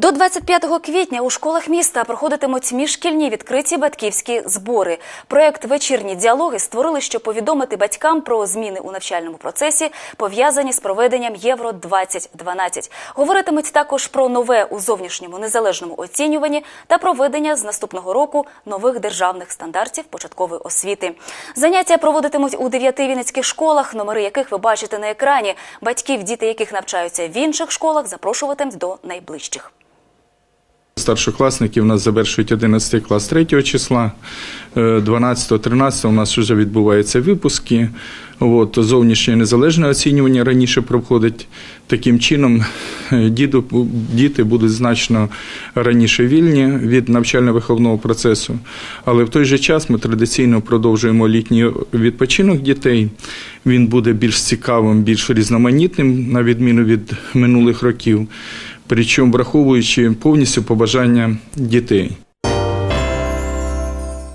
До 25 квітня у школах міста проходитимуть міжшкільні відкриті батьківські збори. Проект Вечірні діалоги створили, щоб повідомити батькам про зміни у навчальному процесі, пов'язані з проведенням Євро 2012 Говоритимуть також про нове у зовнішньому незалежному оцінюванні та проведення з наступного року нових державних стандартів початкової освіти. Заняття проводитимуть у дев'яти вінницьких школах, номери яких ви бачите на екрані. Батьків, діти яких навчаються в інших школах, запрошуватимуть до найближчих. Старшокласники у нас завершують 11 клас 3 числа, 12-13 у нас вже відбуваються випуски. От, зовнішнє незалежне оцінювання раніше проходить. Таким чином е, діду, діти будуть значно раніше вільні від навчально-виховного процесу. Але в той же час ми традиційно продовжуємо літній відпочинок дітей. Він буде більш цікавим, більш різноманітним, на відміну від минулих років причому враховуючи повністю побажання дітей.